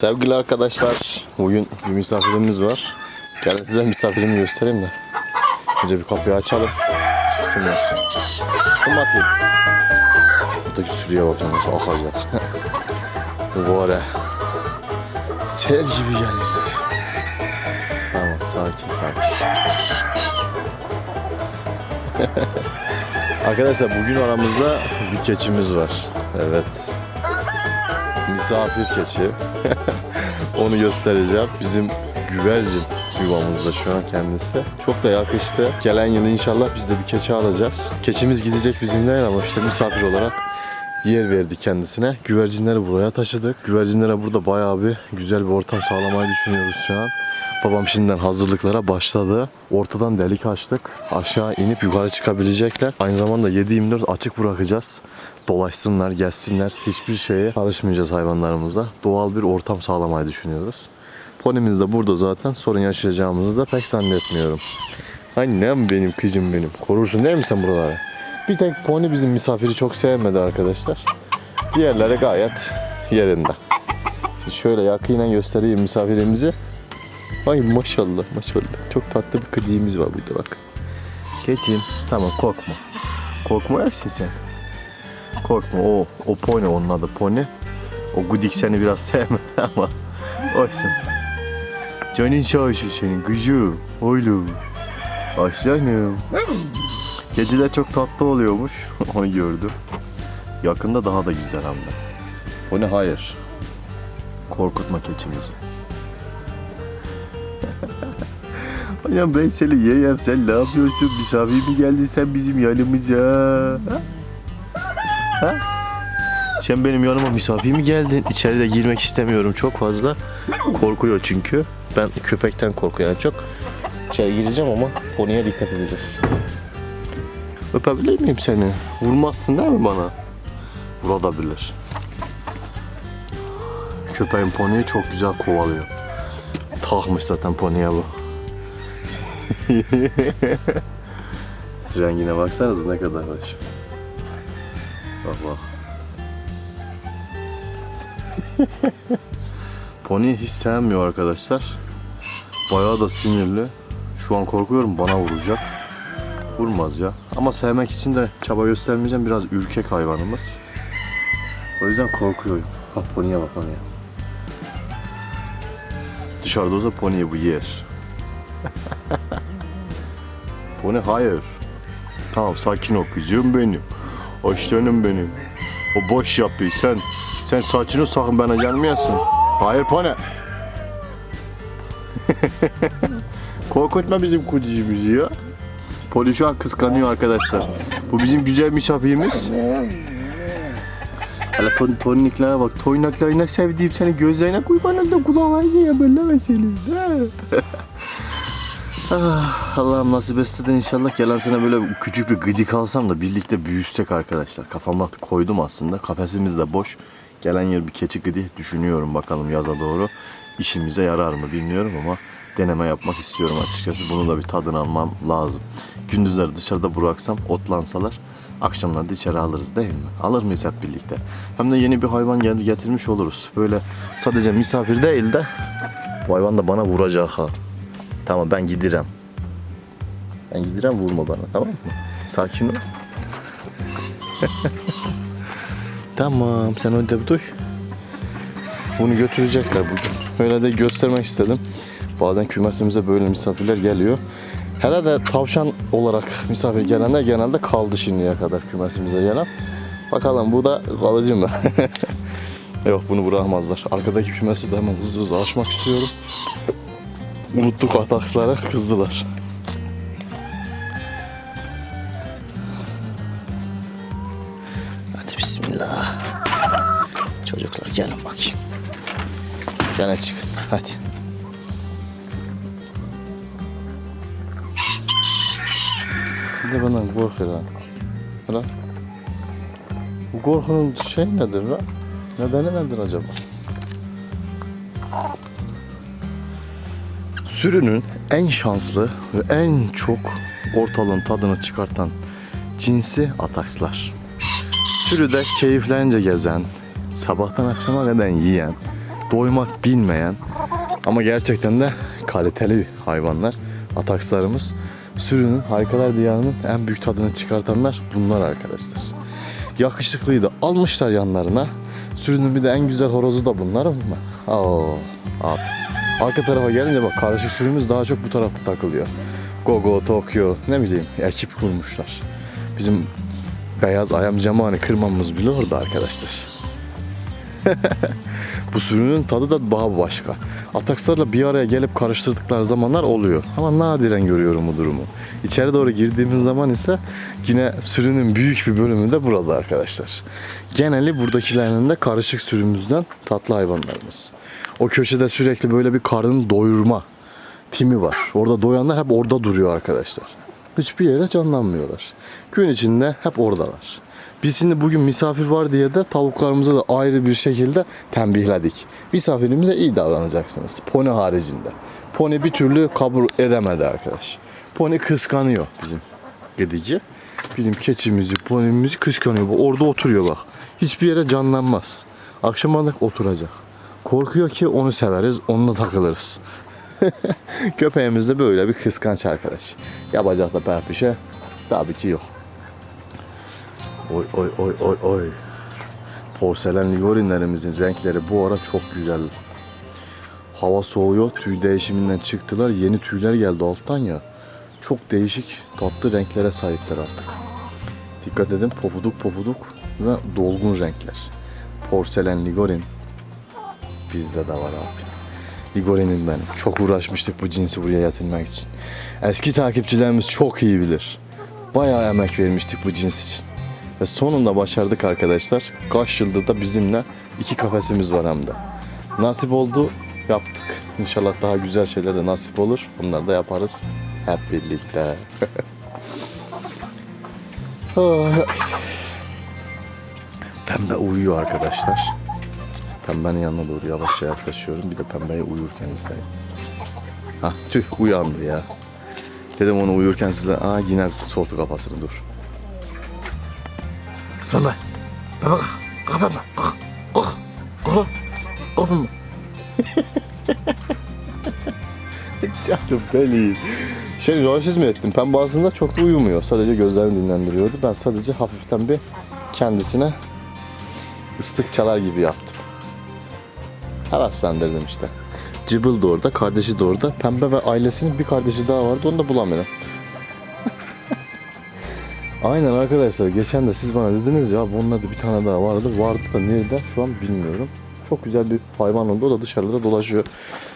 Sevgili arkadaşlar, bugün bir misafirimiz var. Gelin size misafirimi göstereyim de. Önce bir kapıyı açalım. Çıksınlar. Kim bakayım? Buradaki sürüye bakın nasıl akacak. Bu var ya. Sel gibi geliyor. Tamam, sakin sakin. Arkadaşlar bugün aramızda bir keçimiz var. Evet. Misafir keçi. Onu göstereceğim. Bizim güvercin yuvamızda şu an kendisi. Çok da yakıştı. Gelen yıl inşallah biz de bir keçi alacağız. Keçimiz gidecek bizimle ama işte misafir olarak yer verdi kendisine. Güvercinleri buraya taşıdık. Güvercinlere burada bayağı bir güzel bir ortam sağlamayı düşünüyoruz şu an. Babam şimdiden hazırlıklara başladı. Ortadan delik açtık. Aşağı inip yukarı çıkabilecekler. Aynı zamanda 7-24 açık bırakacağız. Dolaşsınlar, gezsinler. Hiçbir şeye karışmayacağız hayvanlarımıza. Doğal bir ortam sağlamayı düşünüyoruz. Ponimiz de burada zaten. Sorun yaşayacağımızı da pek zannetmiyorum. Annem benim, kızım benim. Korursun değil mi sen buraları? Bir tek pony bizim misafiri çok sevmedi arkadaşlar. Diğerleri gayet yerinde. Şöyle yakinen göstereyim misafirimizi. Ay maşallah maşallah. Çok tatlı bir kliğimiz var burada bak. Geçeyim. Tamam korkma. Korkma yaşın sen. Korkma o, o pony onun adı pony. O gudik seni biraz sevmedi ama olsun. Canın sağ olsun senin kızım. Oğlum. Aslanım. Geceler çok tatlı oluyormuş. Onu gördüm. Yakında daha da güzel hem de. O ne hayır. Korkutma keçimizi. Hocam ben seni yiyeyim sen ne yapıyorsun? Misafir mi geldin sen bizim yanımıza? Ha? Sen benim yanıma misafir mi geldin? İçeride girmek istemiyorum çok fazla. Korkuyor çünkü. Ben köpekten korkuyorum çok. İçeri gireceğim ama konuya dikkat edeceğiz. Öpebilir miyim seni? Vurmazsın değil mi bana? Vurabilir. Köpeğin poniyi çok güzel kovalıyor. Takmış zaten poniye bu. Rengine baksanıza ne kadar hoş. Bak. Pony hiç sevmiyor arkadaşlar. Bayağı da sinirli. Şu an korkuyorum bana vuracak. Vurmaz ya. Ama sevmek için de çaba göstermeyeceğim. Biraz ürkek hayvanımız. O yüzden korkuyorum. Bak pony'e bak pony'e. Dışarıda olsa pony'e bu yer. Pony hayır. Tamam sakin ol kızım benim. Aslanım benim. O boş yapıyor. Sen sen saçını sakın bana gelmeyesin. Hayır pony. Korkutma bizim kuzucuğumuzu ya. Poli şu an kıskanıyor arkadaşlar. Bu bizim güzel misafirimiz. Hele ton, tonniklere bak. Toynaklarına sevdiğim seni gözlerine kurban oldum kulağına ya böyle seni. Ah, Allah'ım nasip etse de inşallah gelen sene böyle küçük bir gıcık alsam da birlikte büyüsek arkadaşlar. Kafama koydum aslında. Kafesimiz de boş. Gelen yıl bir keçi gıdi düşünüyorum bakalım yaza doğru. İşimize yarar mı bilmiyorum ama deneme yapmak istiyorum açıkçası. Bunu da bir tadını almam lazım. Gündüzleri dışarıda bıraksam otlansalar akşamları da içeri alırız değil mi? Alır mıyız hep birlikte? Hem de yeni bir hayvan getirmiş oluruz. Böyle sadece misafir değil de bu hayvan da bana vuracak ha. Tamam ben gidirem. Ben gidirem vurma bana tamam mı? Sakin ol. tamam sen orada bir duy. Bunu götürecekler bugün. Öyle de göstermek istedim. Bazen kümesimize böyle misafirler geliyor. Herhalde tavşan olarak misafir gelenler genelde kaldı şimdiye kadar kümesimize gelen. Bakalım bu da kalıcı mı? Yok bunu bırakmazlar. Arkadaki kümesi de hemen hızlı hızlı açmak istiyorum. Unuttuk atakslara kızdılar. Hadi bismillah. Çocuklar gelin bakayım. Gene çıkın hadi. De benden korkuyor ha. Hala. Bu korkunun şey nedir lan? Nedeni nedir acaba? Sürünün en şanslı ve en çok ortalığın tadını çıkartan cinsi atakslar. Sürüde keyiflerince gezen, sabahtan akşama kadar yiyen, doymak bilmeyen ama gerçekten de kaliteli hayvanlar. Atakslarımız sürünün harikalar diyarının en büyük tadını çıkartanlar bunlar arkadaşlar. Yakışıklıydı. Almışlar yanlarına. Sürünün bir de en güzel horozu da bunlar ama. Oo, abi. Arka tarafa gelince bak karışık sürümüz daha çok bu tarafta takılıyor. Gogo, Tokyo ne bileyim ekip kurmuşlar. Bizim beyaz ayam hani kırmamız bile orada arkadaşlar. Bu sürünün tadı da daha başka. Atakslarla bir araya gelip karıştırdıkları zamanlar oluyor. Ama nadiren görüyorum bu durumu. İçeri doğru girdiğimiz zaman ise yine sürünün büyük bir bölümü de burada arkadaşlar. Geneli buradakilerin de karışık sürümüzden tatlı hayvanlarımız. O köşede sürekli böyle bir karın doyurma timi var. Orada doyanlar hep orada duruyor arkadaşlar. Hiçbir yere canlanmıyorlar. Gün içinde hep oradalar. Biz şimdi bugün misafir var diye de tavuklarımıza da ayrı bir şekilde tembihledik. Misafirimize iyi davranacaksınız. Pony haricinde. Pony bir türlü kabul edemedi arkadaş. Pony kıskanıyor bizim gidici. Bizim keçimizi, ponimizi kıskanıyor. Orada oturuyor bak. Hiçbir yere canlanmaz. Akşama oturacak. Korkuyor ki onu severiz, onunla takılırız. Köpeğimiz de böyle bir kıskanç arkadaş. Yapacak da pek bir şey tabii ki yok. Oy oy oy oy oy. Porselen ligorinlerimizin renkleri bu ara çok güzel. Hava soğuyor, tüy değişiminden çıktılar. Yeni tüyler geldi alttan ya. Çok değişik, tatlı renklere sahipler artık. Dikkat edin pofuduk pofuduk ve dolgun renkler. Porselen ligorin bizde de var abi. Ligorinim benim. Çok uğraşmıştık bu cinsi buraya getirmek için. Eski takipçilerimiz çok iyi bilir. Bayağı emek vermiştik bu cins için. Ve sonunda başardık arkadaşlar. Kaç yıldır da bizimle iki kafesimiz var hem de. Nasip oldu, yaptık. İnşallah daha güzel şeyler de nasip olur. Bunları da yaparız hep birlikte. Pembe uyuyor arkadaşlar. Pembenin yanına doğru yavaşça yaklaşıyorum. Bir de pembeyi uyurken izleyin. Hah tüh uyandı ya. Dedim onu uyurken size aa yine sortu kafasını dur. Pembe. Pembe kalk. Kalk pembe. Kalk. Kalk. Kalk. Kalk pembe. Canım benim. Şey rövaşiz mi ettim? Pembe aslında çok da uyumuyor. Sadece gözlerini dinlendiriyordu. Ben sadece hafiften bir kendisine ıslık çalar gibi yaptım. Heveslendirdim işte. Cıbıl da orada, kardeşi de orada. Pembe ve ailesinin bir kardeşi daha vardı, onu da bulamıyorum. Aynen arkadaşlar, geçen de siz bana dediniz ya bunun adı bir tane daha vardı. Vardı da nerede şu an bilmiyorum. Çok güzel bir hayvan oldu, o da dışarıda dolaşıyor.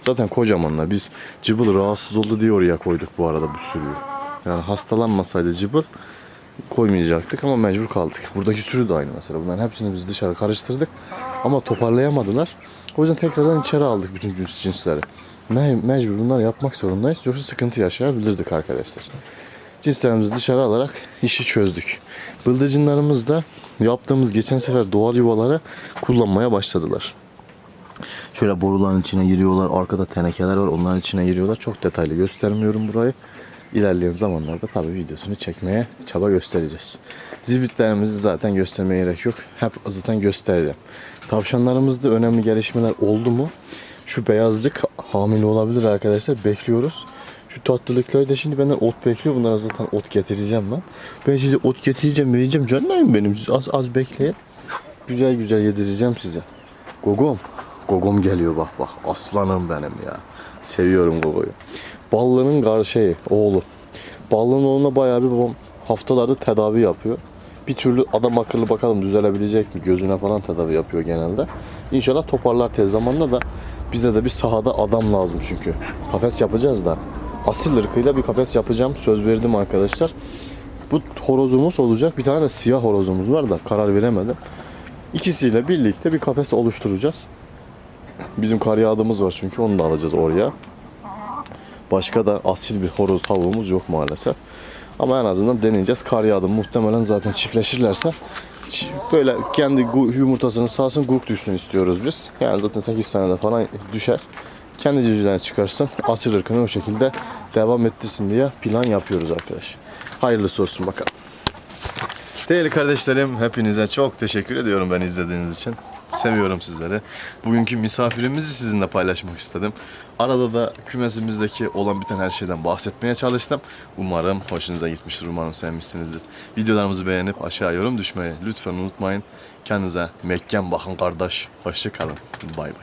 Zaten kocamanlar. Biz Cıbıl rahatsız oldu diye oraya koyduk bu arada bu sürüyü. Yani hastalanmasaydı Cıbıl koymayacaktık ama mecbur kaldık. Buradaki sürü de aynı mesela. Bunların hepsini biz dışarı karıştırdık ama toparlayamadılar. O yüzden tekrardan içeri aldık bütün cins cinsleri. Me- mecbur bunlar yapmak zorundayız yoksa sıkıntı yaşayabilirdik arkadaşlar. Cinslerimizi dışarı alarak işi çözdük. Bıldırcınlarımız da yaptığımız geçen sefer doğal yuvaları kullanmaya başladılar. Şöyle boruların içine giriyorlar. Arkada tenekeler var. Onların içine giriyorlar. Çok detaylı göstermiyorum burayı. İlerleyen zamanlarda tabii videosunu çekmeye çaba göstereceğiz. Zibitlerimizi zaten göstermeye gerek yok. Hep zaten göstereceğim. Tavşanlarımızda önemli gelişmeler oldu mu? Şu beyazcık hamile olabilir arkadaşlar. Bekliyoruz. Şu tatlılıkları da şimdi benden ot bekliyor. Bunlara zaten ot getireceğim ben. Ben şimdi ot getireceğim, vereceğim. Canlarım benim. Siz Az az bekleyin. Güzel güzel yedireceğim size. Gogom. Gogom geliyor bak bak. Aslanım benim ya. Seviyorum Gogo'yu. Ballı'nın gar şeyi, oğlu. Ballı'nın oğluna bayağı bir babam haftalarda tedavi yapıyor. Bir türlü adam akıllı bakalım düzelebilecek mi? Gözüne falan tedavi yapıyor genelde. İnşallah toparlar tez zamanda da bize de bir sahada adam lazım çünkü. Kafes yapacağız da. Asil ırkıyla bir kafes yapacağım. Söz verdim arkadaşlar. Bu horozumuz olacak. Bir tane siyah horozumuz var da karar veremedim. İkisiyle birlikte bir kafes oluşturacağız. Bizim kar yağdığımız var çünkü onu da alacağız oraya. Başka da asil bir horoz tavuğumuz yok maalesef. Ama en azından deneyeceğiz. Kar yağdı muhtemelen zaten çiftleşirlerse çi- böyle kendi yumurtasını sağsın guk düşsün istiyoruz biz. Yani zaten 8 tane de falan düşer. Kendi cücüden çıkarsın. Asil ırkını o şekilde devam ettirsin diye plan yapıyoruz arkadaş. Hayırlısı olsun bakalım. Değerli kardeşlerim hepinize çok teşekkür ediyorum beni izlediğiniz için. Seviyorum sizleri. Bugünkü misafirimizi sizinle paylaşmak istedim. Arada da kümesimizdeki olan biten her şeyden bahsetmeye çalıştım. Umarım hoşunuza gitmiştir. Umarım sevmişsinizdir. Videolarımızı beğenip aşağı yorum düşmeyi lütfen unutmayın. Kendinize mekken bakın kardeş. Hoşça kalın. Bay bay.